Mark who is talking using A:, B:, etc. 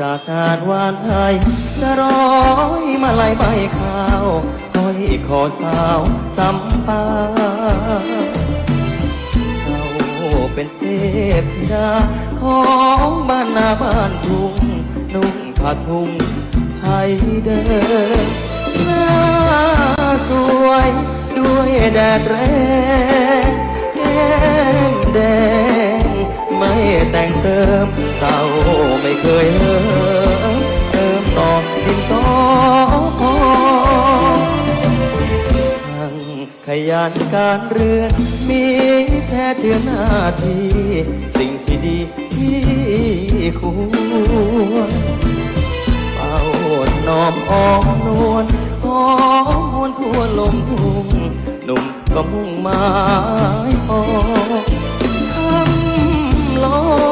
A: จากงานวานไทยจะร้อยมาลายใบข้าวห้อยคอสาวจำปาเจ้าเป็นเทพธิดาของบ้านนาบ้านทุ่งนุ่งผ้าทุ่งไทยเดินหน้าสวยด้วยแดดแรงแก้มแดงไม่แต่งเติมเจ้า ขยันการเรือน มีแช่เชือหน้าที่ สิ่งที่ดีที่ควรเฝ้าน้อมอ้อมนวลหอมหวนทั่วลมทุ่งหนุ่มก็มุ่งหมาย